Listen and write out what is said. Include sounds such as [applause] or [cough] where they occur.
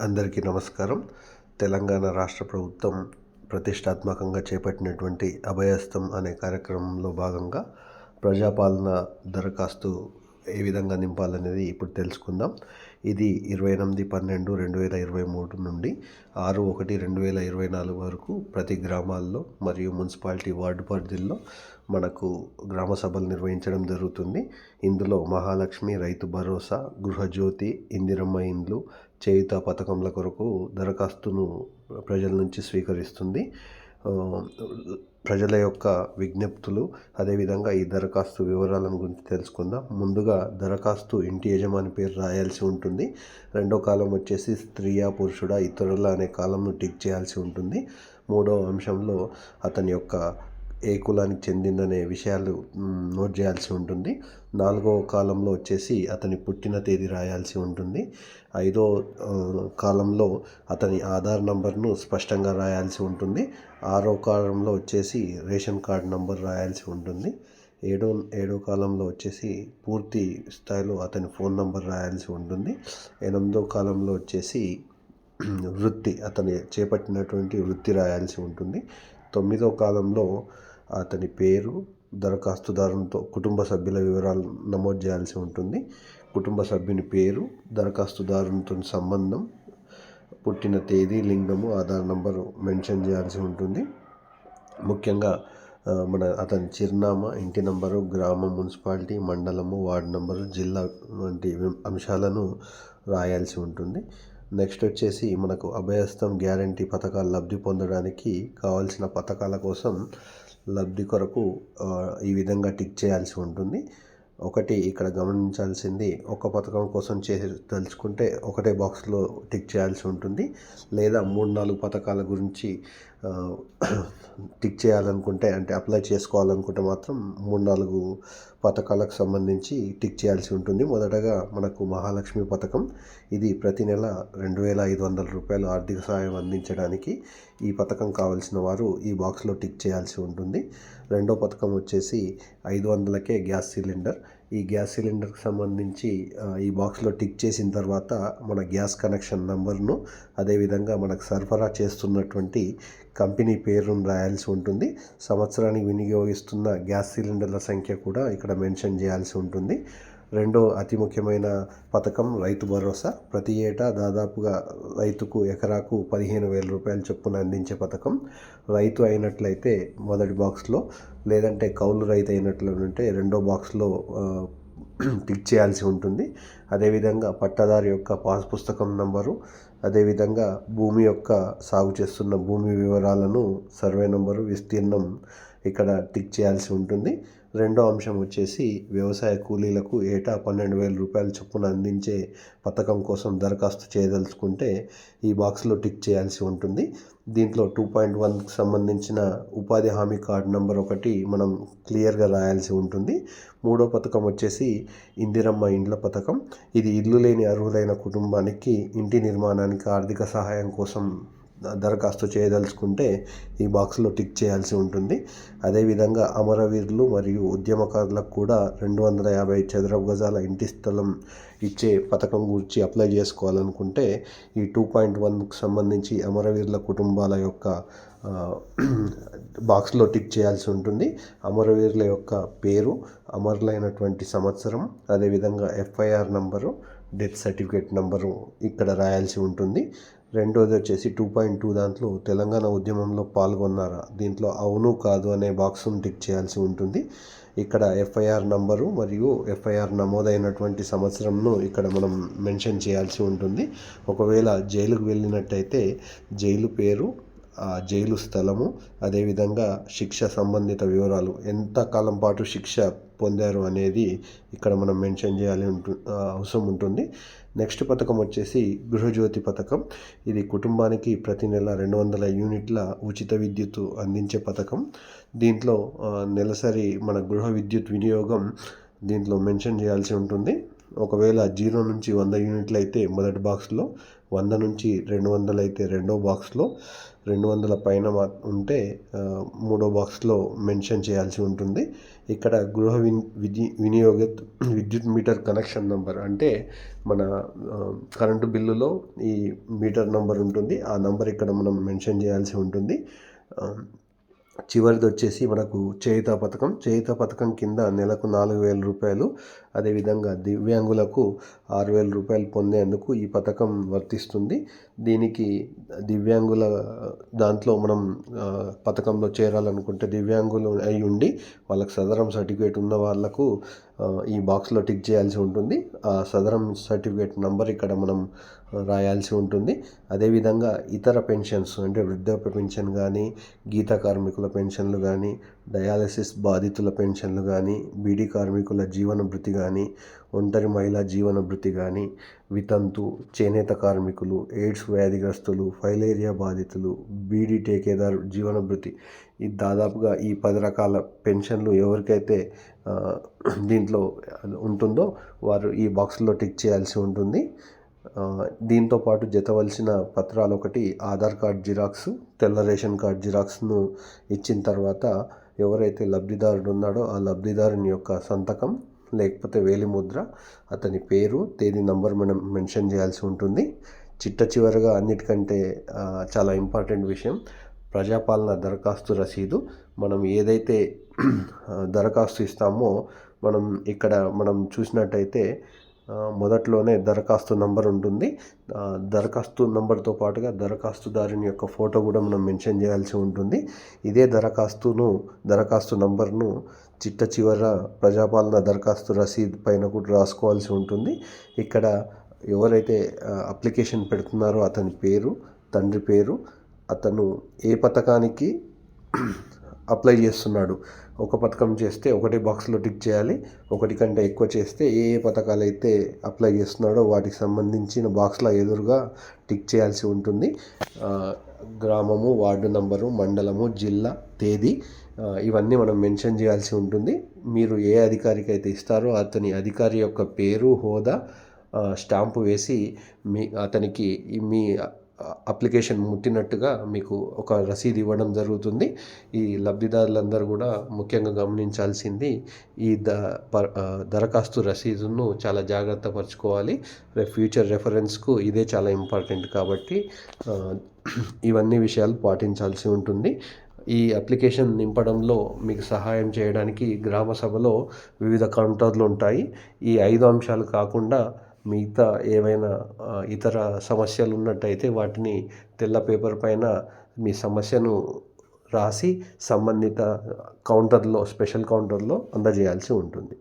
అందరికీ నమస్కారం. తెలంగాణ రాష్ట్ర ప్రభుత్వం ప్రతిష్టాత్మకంగా చేపట్టినటువంటి అభయస్థం అనే కార్యక్రమంలో భాగంగా ప్రజాపాలన దరఖాస్తు ఏ విధంగా నింపాలనేది ఇప్పుడు తెలుసుకుందాం. ఇది ఇరవై ఎనిమిది పన్నెండు రెండు వేల ఇరవై మూడు నుండి ఆరు ఒకటి రెండు వేల ఇరవై నాలుగు వరకు ప్రతి గ్రామాల్లో మరియు మున్సిపాలిటీ వార్డు పరిధిల్లో మనకు గ్రామ సభలు నిర్వహించడం జరుగుతుంది. ఇందులో మహాలక్ష్మి రైతు భరోసా గృహజ్యోతి ఇందిరమ్మ ఇండ్లు చేయుత పథకంల కొరకు దరఖాస్తును ప్రజల నుంచి స్వీకరిస్తుంది. ప్రజల యొక్క విజ్ఞప్తులు అదేవిధంగా ఈ దరఖాస్తు వివరాలను గురించి తెలుసుకుందాం. ముందుగా దరఖాస్తు ఇంటి యజమాని పేరు రాయాల్సి ఉంటుంది. రెండో కాలం వచ్చేసి స్త్రీయా పురుషుడా ఇతరుల అనే కాలంను టిక్ చేయాల్సి ఉంటుంది. మూడో అంశంలో అతని యొక్క ఏ కులానికి చెందిందనే విషయాలు నోట్ చేయాల్సి ఉంటుంది. నాలుగో కాలంలో వచ్చేసి అతని పుట్టిన తేదీ రాయాల్సి ఉంటుంది. ఐదో కాలంలో అతని ఆధార్ నంబర్ను స్పష్టంగా రాయాల్సి ఉంటుంది. ఆరో కాలంలో వచ్చేసి రేషన్ కార్డ్ నంబర్ రాయాల్సి ఉంటుంది. ఏడో ఏడో కాలంలో వచ్చేసి పూర్తి స్థాయిలో అతని ఫోన్ నంబర్ రాయాల్సి ఉంటుంది. ఎనిమిదో కాలంలో వచ్చేసి వృత్తి అతని చేపట్టినటువంటి వృత్తి రాయాల్సి ఉంటుంది. తొమ్మిదో కాలంలో అతని పేరు దరఖాస్తుదారునితో కుటుంబ సభ్యుల వివరాలు నమోదు చేయాల్సి ఉంటుంది. కుటుంబ సభ్యుని పేరు దరఖాస్తుదారునితో సంబంధం పుట్టిన తేదీ లింగము ఆధార్ నంబరు మెన్షన్ చేయాల్సి ఉంటుంది. ముఖ్యంగా మన అతని చిరునామా ఇంటి నంబరు గ్రామం మున్సిపాలిటీ మండలము వార్డు నంబరు జిల్లా వంటి అంశాలను రాయాల్సి ఉంటుంది. నెక్స్ట్ వచ్చేసి మనకు అభయస్థం గ్యారంటీ పథకాలు లబ్ధి పొందడానికి కావాల్సిన పథకాల కోసం లబ్ధి కొరకు ఈ విధంగా టిక్ చేయాల్సి ఉంటుంది. ఒకటి ఇక్కడ గమనించాల్సింది ఒక పథకం కోసం చేసి తలుచుకుంటే ఒకటే బాక్స్లో టిక్ చేయాల్సి ఉంటుంది. లేదా మూడు నాలుగు పథకాల గురించి టిక్ చేయాలనుకుంటే అంటే అప్లై చేసుకోవాలనుకుంటే మాత్రం మూడు నాలుగు పథకాలకు సంబంధించి టిక్ చేయాల్సి ఉంటుంది. మొదటగా మనకు మహాలక్ష్మి పథకం. ఇది ప్రతి నెల రెండు వేల ఐదు వందల రూపాయలు ఆర్థిక సహాయం అందించడానికి ఈ పథకం కావాల్సిన వారు ఈ బాక్స్లో టిక్ చేయాల్సి ఉంటుంది. రెండో పథకం వచ్చేసి ఐదు వందలకే గ్యాస్ సిలిండర్. ఈ గ్యాస్ సిలిండర్కి సంబంధించి ఈ బాక్స్లో టిక్ చేసిన తర్వాత మన గ్యాస్ కనెక్షన్ నెంబర్ను అదేవిధంగా మనకు సరఫరా చేస్తున్నటువంటి కంపెనీ పేరును రాయాల్సి ఉంటుంది. సంవత్సరానికి వినియోగిస్తున్న గ్యాస్ సిలిండర్ల సంఖ్య కూడా ఇక్కడ మెన్షన్ చేయాల్సి ఉంటుంది. రెండో అతి ముఖ్యమైన పథకం రైతు భరోసా. ప్రతి ఏటా దాదాపుగా రైతుకు ఎకరాకు పదిహేను వేల రూపాయల చొప్పున అందించే పథకం. రైతు అయినట్లయితే మొదటి బాక్స్లో లేదంటే కౌలు రైతు అయినట్లయితే రెండో బాక్స్లో టిక్ చేయాల్సి ఉంటుంది. అదేవిధంగా పట్టదారి యొక్క పాస్ పుస్తకం నంబరు అదేవిధంగా భూమి యొక్క సాగు చేస్తున్న భూమి వివరాలను సర్వే నంబరు విస్తీర్ణం ఇక్కడ టిక్ చేయాల్సి ఉంటుంది. రెండో అంశం వచ్చేసి వ్యవసాయ కూలీలకు ఏటా పన్నెండు వేల రూపాయల చొప్పున అందించే పథకం కోసం దరఖాస్తు చేయదలుచుకుంటే ఈ బాక్స్లో టిక్ చేయాల్సి ఉంటుంది. దీంట్లో టూ పాయింట్ వన్కి సంబంధించిన ఉపాధి హామీ కార్డు నెంబర్ ఒకటి మనం క్లియర్గా రాయాల్సి ఉంటుంది. మూడో పథకం వచ్చేసి ఇందిరమ్మ ఇండ్ల పథకం. ఇది ఇల్లు లేని అర్హులైన కుటుంబానికి ఇంటి నిర్మాణానికి ఆర్థిక సహాయం కోసం దరఖాస్తు చేయదలుచుకుంటే ఈ బాక్స్లో టిక్ చేయాల్సి ఉంటుంది. అదేవిధంగా అమరవీరులు మరియు ఉద్యమకారులకు కూడా రెండు వందల యాభై చదరపు గజాల ఇంటి స్థలం ఇచ్చే పథకం గురించి అప్లై చేసుకోవాలనుకుంటే ఈ టూ పాయింట్ వన్కి సంబంధించి అమరవీరుల కుటుంబాల యొక్క బాక్స్లో టిక్ చేయాల్సి ఉంటుంది. అమరవీరుల యొక్క పేరు అమరులైనటువంటి సంవత్సరం అదేవిధంగా FIR number death certificate number ఇక్కడ రాయాల్సి ఉంటుంది. రెండోది వచ్చేసి టూ పాయింట్ టూ దాంట్లో తెలంగాణ ఉద్యమంలో పాల్గొన్నారా? దీంట్లో అవును కాదు అనే బాక్స్ను టిక్ చేయాల్సి ఉంటుంది. ఇక్కడ ఎఫ్ఐఆర్ నంబరు మరియు ఎఫ్ఐఆర్ నమోదైనటువంటి సంవత్సరంను ఇక్కడ మనం మెన్షన్ చేయాల్సి ఉంటుంది. ఒకవేళ జైలుకు వెళ్ళినట్టయితే జైలు పేరు జైలు స్థలము అదేవిధంగా శిక్ష సంబంధిత వివరాలు ఎంత కాలం పాటు శిక్ష పొందారు అనేది ఇక్కడ మనం మెన్షన్ చేయాలి ఉంటు అవసరం ఉంటుంది. నెక్స్ట్ పథకం వచ్చేసి గృహజ్యోతి పథకం. ఇది కుటుంబానికి ప్రతి నెల రెండు వందల యూనిట్ల ఉచిత విద్యుత్ అందించే పథకం. దీంట్లో నెలసరి మన గృహ విద్యుత్ వినియోగం దీంట్లో మెన్షన్ చేయాల్సి ఉంటుంది. ఒకవేళ జీరో నుంచి వంద యూనిట్లు అయితే మొదటి బాక్స్లో వంద నుంచి రెండు వందలు అయితే రెండో బాక్స్లో రెండు వందల పైన మా ఉంటే మూడో బాక్స్లో మెన్షన్ చేయాల్సి ఉంటుంది. ఇక్కడ గృహ విన్ విధి వినియోగ విద్యుత్ మీటర్ కనెక్షన్ నంబర్ అంటే మన కరెంటు బిల్లులో ఈ మీటర్ నంబర్ ఉంటుంది. ఆ నంబర్ ఇక్కడ మనం మెన్షన్ చేయాల్సి ఉంటుంది. చివరిది వచ్చేసి మనకు చేయుత పథకం. చేయుత పథకం కింద నెలకు నాలుగు వేల రూపాయలు అదేవిధంగా దివ్యాంగులకు ఆరు వేల రూపాయలు పొందేందుకు ఈ పథకం వర్తిస్తుంది. దీనికి దివ్యాంగుల దాంట్లో మనం పథకంలో చేరాలనుకుంటే దివ్యాంగులు అయి ఉండి వాళ్ళకి సదరం సర్టిఫికేట్ ఉన్న వాళ్ళకు ఈ బాక్స్లో టిక్ చేయాల్సి ఉంటుంది. ఆ సదరం సర్టిఫికేట్ నంబర్ ఇక్కడ మనం రాయాల్సి ఉంటుంది. అదేవిధంగా ఇతర పెన్షన్స్ అంటే వృద్ధాప్య పెన్షన్ కానీ గీత కార్మికుల పెన్షన్లు కానీ డయాలసిస్ బాధితుల పెన్షన్లు కానీ బీడీ కార్మికుల జీవన భృతి కానీ ఒంటరి మహిళా జీవన భృతి కానీ వితంతు చేనేత కార్మికులు ఎయిడ్స్ వ్యాధిగ్రస్తులు ఫైలేరియా బాధితులు బీడీ టేకేదారు జీవన భృతి ఈ దాదాపుగా ఈ పది రకాల పెన్షన్లు ఎవరికైతే దీంట్లో ఉంటుందో వారు ఈ బాక్స్లో టిక్ చేయాల్సి ఉంటుంది. దీంతో పాటు జతవలసిన పత్రాలు ఒకటి ఆధార్ కార్డ్ జిరాక్స్ తెల్ల రేషన్ కార్డ్ జిరాక్స్ను ఇచ్చిన తర్వాత ఎవరైతే లబ్ధిదారుడు ఉన్నాడో ఆ లబ్ధిదారుని యొక్క సంతకం లేకపోతే వేలిముద్ర అతని పేరు తేదీ నంబర్ మనం మెన్షన్ చేయాల్సి ఉంటుంది. చిట్ట చివరగా అన్నిటికంటే చాలా ఇంపార్టెంట్ విషయం ప్రజాపాలన దరఖాస్తు రసీదు. మనం ఏదైతే దరఖాస్తు ఇస్తామో మనం ఇక్కడ మనం చూసినట్టయితే మొదట్లోనే దరఖాస్తు నంబర్ ఉంటుంది. దరఖాస్తు నంబర్తో పాటుగా దరఖాస్తుదారుని యొక్క ఫోటో కూడా మనం మెన్షన్ చేయాల్సి ఉంటుంది. ఇదే దరఖాస్తును దరఖాస్తు నంబర్ను చిట్ట చివర ప్రజాపాలన దరఖాస్తు రసీద్ పైన కూడా రాసుకోవాల్సి ఉంటుంది. ఇక్కడ ఎవరైతే అప్లికేషన్ పెడుతున్నారో అతని పేరు తండ్రి పేరు అతను ఏ పథకానికి అప్లై చేస్తున్నాడు? ఒక పథకం చేస్తే ఒకటే బాక్స్లో టిక్ చేయాలి. ఒకటి కంటే ఎక్కువ చేస్తే ఏ ఏ పథకాలు అయితే అప్లై చేస్తున్నాడో వాటికి సంబంధించిన బాక్స్లో ఎదురుగా టిక్ చేయాల్సి ఉంటుంది. గ్రామము వార్డు నంబరు మండలము జిల్లా తేదీ ఇవన్నీ మనం మెన్షన్ చేయాల్సి ఉంటుంది. మీరు ఏ అధికారికి అయితే ఇస్తారో అతని అధికారి యొక్క పేరు హోదా స్టాంపు వేసి మీ అతనికి మీ అప్లికేషన్ ముట్టినట్టుగా మీకు ఒక రసీదు ఇవ్వడం జరుగుతుంది. ఈ లబ్ధిదారులందరూ కూడా ముఖ్యంగా గమనించాల్సింది ఈ ద ప- దరఖాస్తు రసీదును చాలా జాగ్రత్త పరచుకోవాలి. రేపు ఫ్యూచర్ రెఫరెన్స్కు ఇదే చాలా ఇంపార్టెంట్ కాబట్టి [clears throat] ఇవన్నీ విషయాలు పాటించాల్సి ఉంటుంది. ఈ అప్లికేషన్ నింపడంలో మీకు సహాయం చేయడానికి గ్రామ సభలో వివిధ కౌంటర్లు ఉంటాయి. ఈ ఐదు అంశాలు కాకుండా మిగతా ఏవైనా ఇతర సమస్యలు ఉన్నట్టయితే వాటిని తెల్ల పేపర్ పైన మీ సమస్యను రాసి సంబంధిత కౌంటర్లో స్పెషల్ కౌంటర్లో అందజేయాల్సి ఉంటుంది.